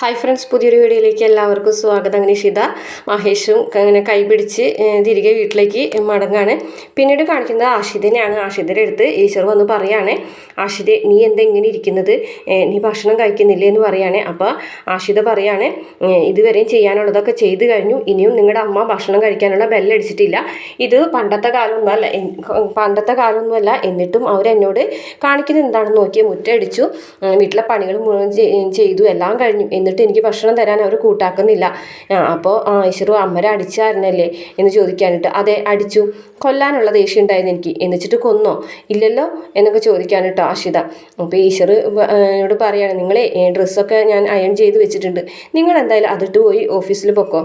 Hi friends പുതിയൊരു വീഡിയോയിലേക്ക് എല്ലാവർക്കും സ്വാഗതം. അങ്ങനെ മഹേഷും അങ്ങനെ കൈപിടിച്ച് തിരികെ വീട്ടിലേക്ക് മടങ്ങാണ്. പിന്നീട് കാണിക്കുന്നത് ആഷിദിനെയാണ് ആഷിദിന്റെ അടുത്ത് ഈശ്വർ വന്ന് പറയാണ് ആഷിദ് നീ എന്താ ഇങ്ങനെ ഇരിക്കുന്നത്? നീ ഭക്ഷണം കഴിക്കുന്നില്ലേ? എന്ന് പറയാണ്. അപ്പോൾ ആഷിദ പറയാണ് ഇതുവരെയും ചെയ്യാനുള്ളതൊക്കെ ചെയ്ത് കഴിഞ്ഞു. ഇനിയും നിങ്ങളുടെ അമ്മ ഭക്ഷണം കഴിക്കാനുള്ള ബെല്ലടിച്ചിട്ടില്ല ഇത് പണ്ടത്തെ കാലമൊന്നുമല്ല. പണ്ടത്തെ കാലമൊന്നുമല്ല. എന്നിട്ടും അവരെന്നോട് കാണിക്കുന്നത് എന്താണെന്ന് നോക്കിയാൽ മുറ്റടിച്ചു. വീട്ടിലെ പണികൾ ചെയ്തു. എല്ലാം കഴിഞ്ഞു. എന്നിട്ട് എനിക്ക് ഭക്ഷണം തരാൻ അവർ കൂട്ടാക്കുന്നില്ല. അപ്പോൾ ഈശ്വരു അമ്മര അടിച്ചായിരുന്നല്ലേ എന്ന് ചോദിക്കാനിട്ട് അതെ അടിച്ചു. കൊല്ലാനുള്ള ദേഷ്യം ഉണ്ടായിരുന്നു എനിക്ക്. എന്നിച്ചിട്ട് കൊന്നോ? ഇല്ലല്ലോ? എന്നൊക്കെ ചോദിക്കാനിട്ടോ ആഷിത. അപ്പോൾ ഈശ്വർ എന്നോട് പറയാണ് നിങ്ങളെ ഡ്രസ്സൊക്കെ ഞാൻ അയൺ ചെയ്ത് വെച്ചിട്ടുണ്ട്. നിങ്ങൾ എന്തായാലും അതിട്ട് പോയി ഓഫീസിൽ പൊക്കോ.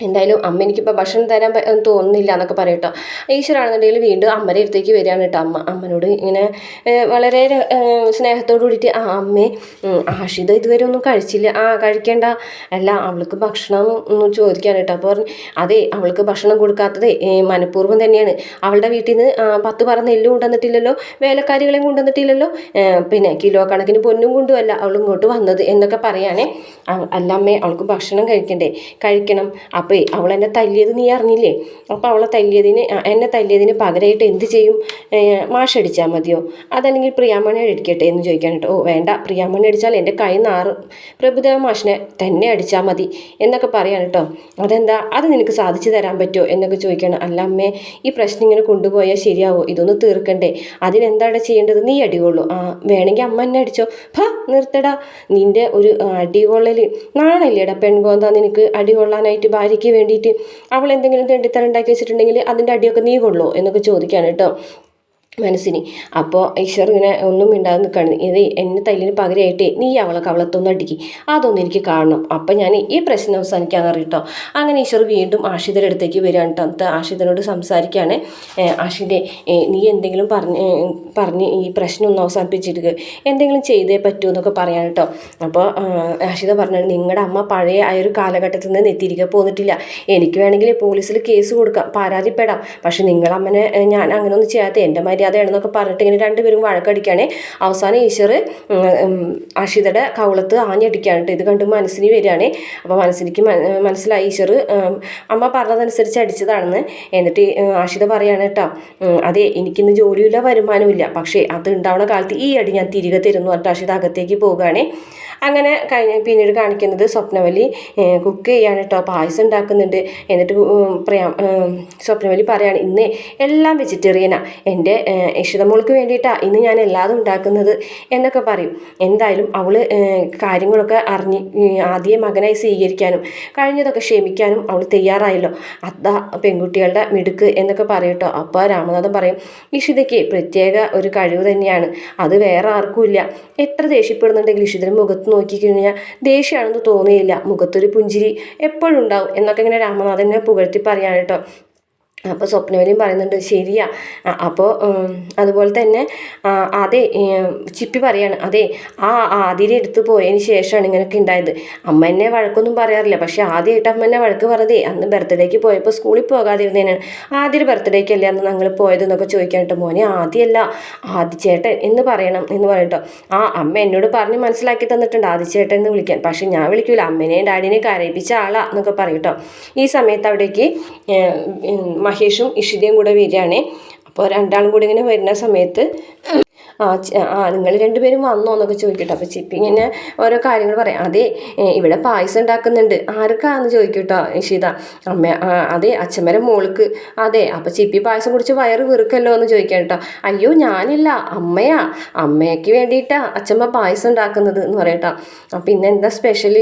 എന്തായാലും അമ്മ എനിക്കിപ്പോൾ ഭക്ഷണം തരാൻ തോന്നുന്നില്ല എന്നൊക്കെ പറയട്ടോ. ഈശ്വരാണെന്നുണ്ടെങ്കിൽ വീണ്ടും അമ്മയുടെ അടുത്തേക്ക് വരികയാണ് കേട്ടോ അമ്മ. അമ്മനോട് ഇങ്ങനെ വളരെ സ്നേഹത്തോടു കൂടിയിട്ട് ആ അമ്മേ ആഷിത ഇതുവരെ ഒന്നും കഴിച്ചില്ല. ആ കഴിക്കേണ്ട. അല്ല അവൾക്ക് ഭക്ഷണം ഒന്ന് ചോദിക്കാൻ കേട്ടോ. അപ്പോൾ പറഞ്ഞു അതെ അവൾക്ക് ഭക്ഷണം കൊടുക്കാത്തത് മനഃപൂർവം തന്നെയാണ്. അവളുടെ വീട്ടിൽ നിന്ന് പത്ത് പറ നെല്ലും കൊണ്ടുവന്നിട്ടില്ലല്ലോ വേലക്കാരികളെയും കൊണ്ടുവന്നിട്ടില്ലല്ലോ. പിന്നെ കിലോ കണക്കിന് പൊന്നും കൊണ്ടുമല്ല അവൾ ഇങ്ങോട്ട് വന്നത് എന്നൊക്കെ പറയാനേ അല്ല അമ്മേ അവൾക്ക് ഭക്ഷണം കഴിക്കണ്ടേ. കഴിക്കണം. അപ്പോൾ അവൾ എന്നെ തല്ലിയത് നീ അറിഞ്ഞില്ലേ? അപ്പോൾ അവളെ തല്ലിയതിന് എന്നെ തല്ലിയതിന് പകരമായിട്ട് എന്ത് ചെയ്യും? മാഷടിച്ചാൽ മതിയോ? അതല്ലെങ്കിൽ പ്രിയാമണി അടിക്കട്ടെ എന്ന് ചോദിക്കാൻ കേട്ടോ ഓ വേണ്ട. പ്രിയാമണി അടിച്ചാൽ എന്റെ കൈ നാറും. പ്രഭുദേവ മാഷിനെ തന്നെ അടിച്ചാൽ മതി എന്നൊക്കെ പറയാൻ കേട്ടോ അതെന്താ? അത് നിനക്ക് സാധിച്ചു തരാൻ പറ്റുമോ എന്നൊക്കെ ചോദിക്കണം. അല്ല അമ്മേ ഈ പ്രശ്നം ഇങ്ങനെ കൊണ്ടുപോയാൽ ശരിയാവോ? ഇതൊന്ന് തീർക്കണ്ടേ. അതിനെന്താണ് ചെയ്യേണ്ടത്? നീ അടികൊള്ളൂ. ആ വേണമെങ്കിൽ അമ്മ എന്നെ അടിച്ചോ. ഭ നിർത്തടാ. നിന്റെ ഒരു അടികൊള്ളൽ നാണല്ലേടാ പെൺകോന്താ? നിനക്ക് അടികൊള്ളാനായിട്ട് ഭാര്യയ്ക്ക് വേണ്ടിയിട്ട് അവൾ എന്തെങ്കിലും തെണ്ടിത്തരം ഉണ്ടാക്കി വെച്ചിട്ടുണ്ടെങ്കിൽ അതിന്റെ അടിയൊക്കെ നീ കൊള്ളോ എന്നൊക്കെ ചോദിക്കാണ് കേട്ടോ. മനസ്സിന്. അപ്പോൾ ഈശ്വർ ഇങ്ങനെ ഒന്നും മിണ്ടാതെ നിൽക്കുകയാണ് ഇത് എന്നെ തല്ലിന് പകരമായിട്ട് നീ അവളെ കവളത്തൊന്നും അടിക്കി. അതൊന്നും എനിക്ക് കാണണം. അപ്പം ഞാൻ ഈ പ്രശ്നം അവസാനിക്കാന്ന് അറിയട്ടോ അങ്ങനെ ഈശ്വർ വീണ്ടും ആഷിതയുടെ അടുത്തേക്ക് വരികയാണ് കേട്ടോ ആഷിതനോട് സംസാരിക്കുകയാണ്. ആഷിന്റെ നീ എന്തെങ്കിലും പറഞ്ഞ് പറഞ്ഞ് ഈ പ്രശ്നം ഒന്ന് അവസാനിപ്പിച്ചിട്ട് എന്തെങ്കിലും ചെയ്തേ പറ്റൂ എന്നൊക്കെ പറയാൻ കേട്ടോ അപ്പോൾ ആഷിത പറഞ്ഞു നിങ്ങളുടെ അമ്മ പഴയ ആ ഒരു കാലഘട്ടത്തിൽ നിന്ന് എത്തിയിരിക്കാൻ പോന്നിട്ടില്ല. എനിക്ക് വേണമെങ്കിൽ പോലീസിൽ കേസ് കൊടുക്കാം. പരാതിപ്പെടാം. പക്ഷെ നിങ്ങളമ്മനെ ഞാൻ അങ്ങനെ ഒന്നും ചെയ്യാത്ത എന്റെ മര്യാദയാണെന്നൊക്കെ പറഞ്ഞിട്ട് ഇങ്ങനെ രണ്ടുപേരും വഴക്കടിക്കുകയാണ് അവസാനം ഈശ്വർ അഷിതയുടെ കവളത്ത് ആഞ്ഞടിക്കുകയാണ് ഇത് കണ്ട് മനസ്സിന് വരികയാണ്. അപ്പോൾ മനസ്സിലേക്ക് മന- മനസ്സിലായി. ഈശ്വർ അമ്മ പറഞ്ഞതനുസരിച്ച് അടിച്ചതാണെന്ന്. എന്നിട്ട് അഷിത പറയാണ് കേട്ടോ അതെ എനിക്കിന്ന് ജോലിയില്ല വരുമാനമില്ല പക്ഷേ അത് ഉണ്ടാവുന്ന കാലത്ത് ഈ അടി ഞാൻ തിരികെ തരുന്നു പറഞ്ഞിട്ട് അഷിത അകത്തേക്ക് പോവുകയാണ് അങ്ങനെ കഴിഞ്ഞ പിന്നീട് കാണിക്കുന്നത് സ്വപ്നവലി കുക്ക് ചെയ്യാണ് കേട്ടോ പായസം ഉണ്ടാക്കുന്നുണ്ട്. എന്നിട്ട് പറയാം സ്വപ്നവലി പറയാണ് ഇന്ന് എല്ലാം വെജിറ്റേറിയനാ എന്റെ ഇഷിതമോൾക്ക് വേണ്ടിയിട്ടാണ് ഇന്ന് ഞാൻ എല്ലാതും ഉണ്ടാക്കുന്നത്. എന്നൊക്കെ പറയും. എന്തായാലും അവൾ കാര്യങ്ങളൊക്കെ അറിഞ്ഞ് ആദ്യം മകനായി സ്വീകരിക്കാനും കഴിഞ്ഞതൊക്കെ ക്ഷമിക്കാനും അവൾ തയ്യാറായല്ലോ. അതാ പെൺകുട്ടികളുടെ മിടുക്ക് എന്നൊക്കെ പറയും കേട്ടോ അപ്പോൾ രാമനാഥൻ പറയും ഇഷിതയ്ക്ക് പ്രത്യേക ഒരു കഴിവ് തന്നെയാണ്. അത് വേറെ ആർക്കും ഇല്ല. എത്ര ദേഷ്യപ്പെടുന്നുണ്ടെങ്കിൽ ഇഷിതയുടെ മുഖത്ത് നോക്കിക്കഴിഞ്ഞാൽ ദേഷ്യമാണെന്ന് തോന്നിയില്ല. മുഖത്തൊരു പുഞ്ചിരി എപ്പോഴും ഉണ്ടാവും എന്നൊക്കെ ഇങ്ങനെ രാമനാഥനെ പുകഴ്ത്തി പറയാൻ കേട്ടോ. അപ്പോൾ സ്വപ്നവലിയും പറയുന്നുണ്ട് ശരിയാ. അപ്പോൾ അതുപോലെ തന്നെ അതെ ചിപ്പി പറയാണ് അതെ ആ ആതിരെ എടുത്തു പോയതിന് ശേഷമാണ് ഇങ്ങനെയൊക്കെ ഉണ്ടായത് അമ്മ എന്നെ വഴക്കൊന്നും പറയാറില്ല പക്ഷെ ആദ്യമായിട്ട് അമ്മ എന്നെ വഴക്ക് പറഞ്ഞതേ അന്ന് ബർത്ത്ഡേക്ക് പോയപ്പോൾ സ്കൂളിൽ പോകാതിരുന്നതിനാണ് ആദ്യ ബർത്ത്ഡേക്കല്ലേ അന്ന് ഞങ്ങൾ പോയതെന്നൊക്കെ ചോദിക്കാനിട്ട് മോനെ ആദ്യമല്ല ആദിച്ചേട്ടൻ എന്ന് പറയണം എന്ന് പറഞ്ഞിട്ടോ ആ അമ്മ എന്നോട് പറഞ്ഞ് മനസ്സിലാക്കി തന്നിട്ടുണ്ട് ആദിച്ചേട്ടൻ എന്ന് വിളിക്കാൻ. പക്ഷെ ഞാൻ വിളിക്കൂല അമ്മേനെയും ഡാഡിനെയും കരയിപ്പിച്ച ആളാ എന്നൊക്കെ പറയട്ടോ ഈ സമയത്ത് അവിടേക്ക് മഹേഷും ഇഷിതയും കൂടെ വരികയാണ്. അപ്പോൾ രണ്ടാളും കൂടി ഇങ്ങനെ വരുന്ന സമയത്ത് ആ നിങ്ങൾ രണ്ടുപേരും വന്നോ എന്നൊക്കെ ചോദിക്കട്ടെ. അപ്പോൾ ചിപ്പി ഇങ്ങനെ ഓരോ കാര്യങ്ങൾ പറയാം. അതെ ഇവിടെ പായസം ഉണ്ടാക്കുന്നുണ്ട്. ആർക്കാന്ന് ചോദിക്കട്ടോ ഇഷിത. അമ്മ അതെ അച്ഛമ്മരെ മോൾക്ക്. അതെ അപ്പോൾ ചിപ്പി പായസം കുടിച്ച് വയറ് വെറുക്കല്ലോ എന്ന് ചോദിക്കാം കേട്ടോ അയ്യോ ഞാനില്ല. അമ്മയാ. അമ്മയ്ക്ക് വേണ്ടിയിട്ടാ അച്ഛമ്മ പായസം ഉണ്ടാക്കുന്നത് എന്ന് പറയട്ടോ. അപ്പം ഇന്നെന്താ സ്പെഷ്യൽ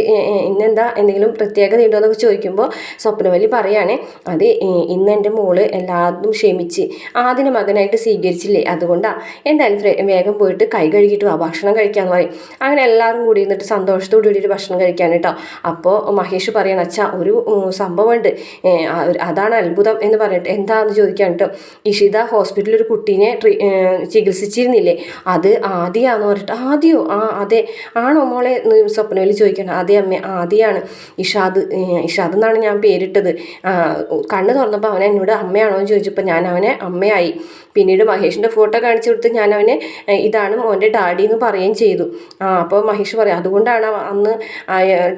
ഇന്നെന്താ എന്തെങ്കിലും പ്രത്യേകത ഉണ്ടോ എന്നൊക്കെ ചോദിക്കുമ്പോൾ സ്വപ്നവലി പറയാണ്. അതെ ഇന്ന് എന്റെ മോൾ എല്ലാതും ക്ഷമിച്ച് ആദ്യം മകനായിട്ട് സ്വീകരിച്ചില്ലേ? അതുകൊണ്ടാണ് എന്തായാലും വേഗം പോയിട്ട് കൈ കഴുകിയിട്ട് വാ ഭക്ഷണം കഴിക്കാന്ന് പറയും. അങ്ങനെ എല്ലാവരും കൂടി ഇരുന്നിട്ട് സന്തോഷത്തോടു കൂടിയിട്ട് ഭക്ഷണം കഴിക്കാൻ കേട്ടോ അപ്പോൾ മഹേഷ് പറയണം അച്ഛാ ഒരു സംഭവമുണ്ട്. അതാണ് അത്ഭുതം എന്ന് പറഞ്ഞിട്ട് എന്താണെന്ന് ചോദിക്കാൻ കേട്ടോ ഇഷിത ഹോസ്പിറ്റലിൽ ഒരു കുട്ടീനെ ചികിത്സിച്ചിരുന്നില്ലേ? അത് ആദ്യമാണെന്ന് പറഞ്ഞിട്ട് ആദ്യോ? ആ അതെ. ആണോ മോളെ? സ്വപ്നയിൽ ചോദിക്കണം അതെ അമ്മ ആദ്യമാണ് ഇഷാദ് ഇഷാദ് എന്നാണ് ഞാൻ പേരിട്ടത്. കണ്ണ് തുറന്നപ്പോൾ അവൻ എന്നോട് അമ്മയാണോ എന്ന് ചോദിച്ചപ്പോൾ ഞാൻ അവനെ അമ്മയായി. പിന്നീട് മഹേഷിന്റെ ഫോട്ടോ കാണിച്ചു കൊടുത്ത് ഞാൻ അവനെ ഇതാണ് മോന്റെ ഡാഡി എന്ന് പറയുകയും ചെയ്തു. ആ അപ്പോൾ മഹേഷ് പറയും അതുകൊണ്ടാണ് അന്ന്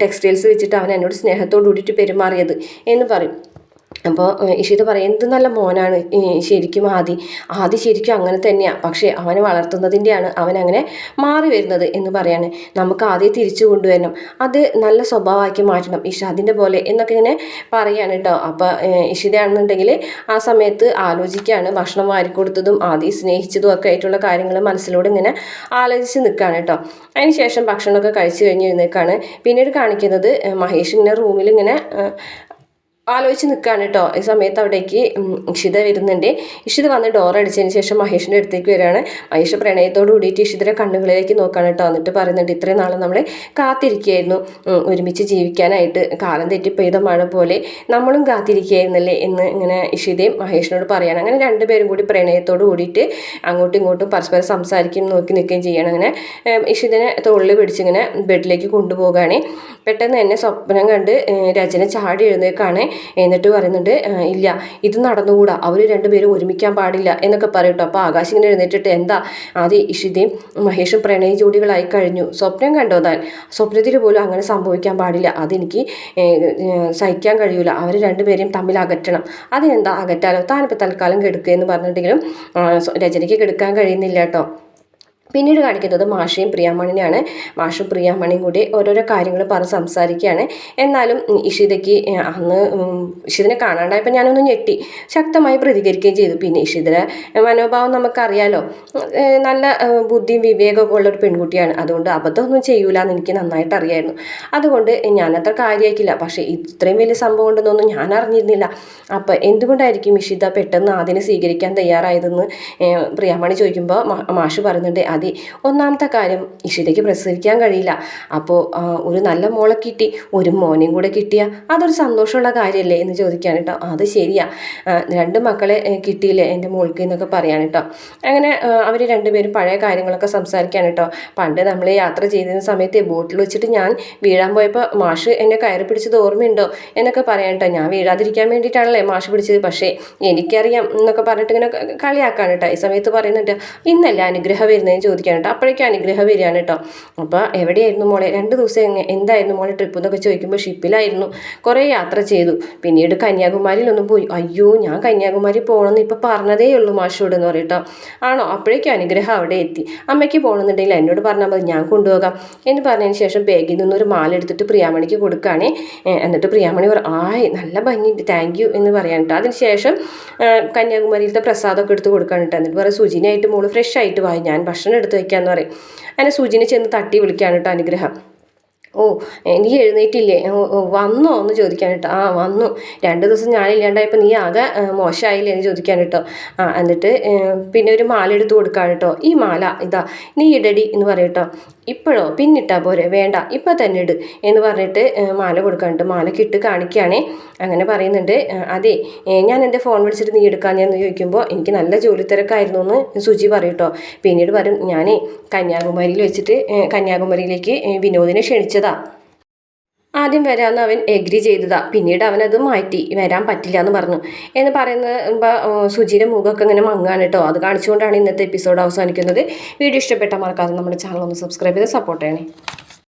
ടെക്സ്റ്റൈൽസ് വെച്ചിട്ട് അവൻ എന്നോട് സ്നേഹത്തോടു കൂടിയിട്ട് പെരുമാറിയത് എന്ന് പറയും. അപ്പോൾ ഇഷിത പറയും എന്ത് നല്ല മോനാണ് ശരിക്കും ആദി. ആദി ശരിക്കും അങ്ങനെ തന്നെയാണ് പക്ഷേ അവനെ വളർത്തുന്നതിന്റെയാണ് അവൻ അങ്ങനെ മാറി വരുന്നത് എന്ന് പറയാണ്. നമുക്ക് ആദ്യം തിരിച്ചു കൊണ്ടുവരണം. അത് നല്ല സ്വഭാവമാക്കി മാറ്റണം. ഇഷാദിന്റെ പോലെ എന്നൊക്കെ ഇങ്ങനെ പറയാണ് കേട്ടോ അപ്പോൾ ഇഷിതയാണെന്നുണ്ടെങ്കിൽ ആ സമയത്ത് ആലോചിക്കുകയാണ് ഭക്ഷണം വാരിക്കൊടുത്തതും ആദ്യം സ്നേഹിച്ചതും ഒക്കെ ആയിട്ടുള്ള കാര്യങ്ങൾ മനസ്സിലൂടെ ഇങ്ങനെ ആലോചിച്ച് നിൽക്കുകയാണ് കേട്ടോ അതിന് ശേഷം ഭക്ഷണമൊക്കെ കഴിച്ചു കഴിഞ്ഞ് എഴുന്നേക്കാണ് പിന്നീട് കാണിക്കുന്നത് മഹേഷ് ഇങ്ങനെ റൂമിൽ ഇങ്ങനെ ആലോചിച്ച് നിൽക്കുകയാണ് കേട്ടോ ഈ സമയത്ത് അവിടേക്ക് ഇഷിത വരുന്നുണ്ട്. ഇഷിത വന്ന് ഡോർ അടിച്ചതിന് ശേഷം മഹേഷിന്റെ അടുത്തേക്ക് വരികയാണ്. മഹേഷ് പ്രണയത്തോട് കൂടിയിട്ട് ഇഷിതരെ കണ്ണുകളിലേക്ക് നോക്കുകയാണ് കേട്ടോ എന്നിട്ട് പറയുന്നുണ്ട് ഇത്രയും നാൾ നമ്മൾ കാത്തിരിക്കുകയായിരുന്നു. ഒരുമിച്ച് ജീവിക്കാനായിട്ട് കാലം തെറ്റി പെയ്ത മഴ പോലെ നമ്മളും കാത്തിരിക്കുകയായിരുന്നല്ലേ എന്ന് ഇങ്ങനെ ഇഷിതയും മഹേഷിനോട് പറയാണ്. അങ്ങനെ രണ്ടുപേരും കൂടി പ്രണയത്തോട് കൂടിയിട്ട് അങ്ങോട്ടും ഇങ്ങോട്ടും പരസ്പരം സംസാരിക്കുകയും നോക്കി നിൽക്കുകയും ചെയ്യണം. അങ്ങനെ ഇഷിതനെ ഇഷിതനെ തൊള്ളിൽ പിടിച്ചിങ്ങനെ ബെഡിലേക്ക് കൊണ്ടുപോകുകയാണ് പെട്ടെന്ന് തന്നെ സ്വപ്നം കണ്ട് രചന ചാടി എഴുന്നേക്കാണ് എന്നിട്ട് പറയുന്നുണ്ട് "ആ, ഇല്ല ഇത് നടന്നുകൂടാ അവർ രണ്ടുപേരും ഒരുമിക്കാൻ പാടില്ല എന്നൊക്കെ പറയട്ടോ അപ്പോൾ ആകാശ് ഇങ്ങനെ എഴുന്നേറ്റിട്ട് എന്താ? ആദ്യം ഇഷിതയും മഹേഷും പ്രണയ ജോഡികളായി കഴിഞ്ഞു. സ്വപ്നം കണ്ടോ താൻ? സ്വപ്നത്തിൽ പോലും അങ്ങനെ സംഭവിക്കാൻ പാടില്ല. അതെനിക്ക് സഹിക്കാൻ കഴിയൂല. അവർ രണ്ടുപേരെയും തമ്മിൽ അകറ്റണം. അതിനെന്താ അകറ്റാലോ? താനിപ്പോൾ തൽക്കാലം കെടുക്കുക എന്ന് പറഞ്ഞിട്ടെങ്കിലും രചനയ്ക്ക് കെടുക്കാൻ കഴിയുന്നില്ല കേട്ടോ. പിന്നീട് കാണിക്കുന്നത് മാഷയും പ്രിയാമണിനെയാണ്. മാഷും പ്രിയാമണിയും കൂടി ഓരോരോ കാര്യങ്ങൾ പറഞ്ഞ് സംസാരിക്കുകയാണ്. എന്നാലും ഇഷിതയ്ക്ക് അന്ന് ഇഷിതിനെ കാണാണ്ടായപ്പോൾ ഞാനൊന്ന് ഞെട്ടി. ശക്തമായി പ്രതികരിക്കുകയും ചെയ്തു. പിന്നെ ഇഷിതയുടെ മനോഭാവം നമുക്കറിയാലോ. നല്ല ബുദ്ധിയും വിവേകമൊക്കെ ഉള്ള ഒരു പെൺകുട്ടിയാണ്. അതുകൊണ്ട് അബദ്ധമൊന്നും ചെയ്യൂല എന്ന് എനിക്ക് നന്നായിട്ട് അറിയായിരുന്നു. അതുകൊണ്ട് ഞാനത്ര കാര്യമാക്കില്ല പക്ഷേ ഇത്രയും വലിയ സംഭവം ഉണ്ടെന്നൊന്നും ഞാൻ അറിഞ്ഞിരുന്നില്ല. അപ്പോൾ എന്തുകൊണ്ടായിരിക്കും ഇഷിത പെട്ടെന്ന് അതിനെ സ്വീകരിക്കാൻ തയ്യാറായതെന്ന് പ്രിയാമണി ചോദിക്കുമ്പോൾ മാഷ് പറയുന്നുണ്ട് അതി ഒന്നാമത്തെ കാര്യം ഇഷിതയ്ക്ക് പ്രസവിക്കാൻ കഴിയില്ല. അപ്പോൾ ഒരു നല്ല മോളെ കിട്ടി ഒരു മോനെയും കൂടെ കിട്ടിയ അതൊരു സന്തോഷമുള്ള കാര്യമല്ലേ എന്ന് ചോദിക്കാൻ കേട്ടോ അത് ശരിയാ. രണ്ട് മക്കളെ കിട്ടിയില്ലേ എന്റെ മോൾക്ക് എന്നൊക്കെ പറയാൻ കേട്ടോ അങ്ങനെ അവർ രണ്ടുപേരും പഴയ കാര്യങ്ങളൊക്കെ സംസാരിക്കാൻ കേട്ടോ പണ്ട് നമ്മൾ യാത്ര ചെയ്തിരുന്ന സമയത്ത് ബോട്ടിൽ വെച്ചിട്ട് ഞാൻ വീഴാൻ പോയപ്പോൾ മാഷ് എന്നെ കയറി പിടിച്ചത് ഓർമ്മയുണ്ടോ എന്നൊക്കെ പറയാൻ കേട്ടോ ഞാൻ വീഴാതിരിക്കാൻ വേണ്ടിയിട്ടാണല്ലേ മാഷ് പിടിച്ചത്. പക്ഷേ എനിക്കറിയാം എന്നൊക്കെ പറഞ്ഞിട്ട് ഇങ്ങനെ കളിയാക്കാൻ കേട്ടോ ഈ സമയത്ത് പറയുന്നുണ്ട് ഇന്നല്ല അനുഗ്രഹം വരുന്നതെന്ന് ചോദിക്കാൻ കേട്ടോ അപ്പോഴേക്കും അനുഗ്രഹം വരികയാണ് കേട്ടോ. അപ്പോൾ എവിടെയായിരുന്നു മോളെ? രണ്ട് ദിവസം എന്തായിരുന്നു മോളെ ട്രിപ്പ് എന്നൊക്കെ ചോദിക്കുമ്പോൾ ഷിപ്പിലായിരുന്നു. കുറേ യാത്ര ചെയ്തു. പിന്നീട് കന്യാകുമാരിയിലൊന്നും പോയി. അയ്യോ ഞാൻ കന്യാകുമാരി പോകണമെന്ന് ഇപ്പോൾ പറഞ്ഞതേ ഉള്ളൂ മാഷോട് എന്ന് പറയട്ടോ ആണോ? അപ്പോഴേക്കും അനുഗ്രഹം അവിടെ എത്തി. അമ്മയ്ക്ക് പോകണമെന്നുണ്ടെങ്കിൽ എന്നോട് പറഞ്ഞാൽ മതി. ഞാൻ കൊണ്ടുപോകാം എന്ന് പറഞ്ഞതിന് ശേഷം ബാഗിൽ നിന്നൊരു മാല എടുത്തിട്ട് പ്രിയാമണിക്ക് കൊടുക്കുകയാണേ. എന്നിട്ട് പ്രിയാമണി പറ ആയ് നല്ല ഭംഗിയുണ്ട് താങ്ക് യു എന്ന് പറയാൻ കേട്ടോ. അതിന് ശേഷം ആ, കന്യാകുമാരിയിലത്തെ പ്രസാദമൊക്കെ എടുത്ത് കൊടുക്കാൻ കേട്ടോ. എന്നിട്ട് പറയാം സുജിനായിട്ട് മോൾ ഫ്രഷ് ആയിട്ട് വായി ഞാൻ ഭക്ഷണം എടുത്ത് എന്ന് പറയും. അങ്ങനെ സുജിനെ ചെന്ന് തട്ടി വിളിക്കുകയാണ് കേട്ടോ അനുഗ്രഹം. ഓ എനിക്ക് എഴുന്നേറ്റില്ലേ? വന്നോ എന്ന് ചോദിക്കാൻ കേട്ടോ ആ വന്നു. രണ്ട് ദിവസം ഞാനില്ലാണ്ടായപ്പോൾ നീ ആകെ മോശമായില്ലേ എന്ന് ചോദിക്കാൻ കേട്ടോ ആ എന്നിട്ട് പിന്നെ ഒരു മാല എടുത്ത് കൊടുക്കാൻ കേട്ടോ ഈ മാല ഇതാ നീ ഇടടി എന്ന് പറയും കേട്ടോ ഇപ്പോഴോ? പിന്നിട്ടാ പോരെ. വേണ്ട ഇപ്പം തന്നെ ഇട് എന്ന് പറഞ്ഞിട്ട് മാല കൊടുക്കാനുണ്ട് മാല കിട്ട് കാണിക്കുകയാണേ അങ്ങനെ പറയുന്നുണ്ട്. അതെ ഞാൻ എന്റെ ഫോൺ വിളിച്ചിട്ട് നീ എടുക്കാൻ ഞാൻ ചോദിക്കുമ്പോൾ എനിക്ക് നല്ല ജോലി തിരക്കായിരുന്നു എന്ന് സുചി പറയും കേട്ടോ പിന്നീട് പറയും ഞാനേ കന്യാകുമാരിയിൽ വെച്ചിട്ട് കന്യാകുമാരിയിലേക്ക് വിനോദിനെ ക്ഷണിച്ചതാ ആദ്യം വരാമെന്ന് അവൻ എഗ്രി ചെയ്തതാ. പിന്നീട് അവനത് മാറ്റി. വരാൻ പറ്റില്ല എന്ന് പറഞ്ഞു. എന്ന് പറയുന്ന സുജിയുടെ മുഖമൊക്കെ ഇങ്ങനെ മങ്ങാണ് കേട്ടോ അത് കാണിച്ചുകൊണ്ടാണ് ഇന്നത്തെ എപ്പിസോഡ് അവസാനിക്കുന്നത്. വീഡിയോ ഇഷ്ടപ്പെട്ടാൽ മറക്കാതെ നമ്മുടെ ചാനൽ ഒന്ന് സബ്സ്ക്രൈബ് ചെയ്ത് സപ്പോർട്ട് ചെയ്യണേ.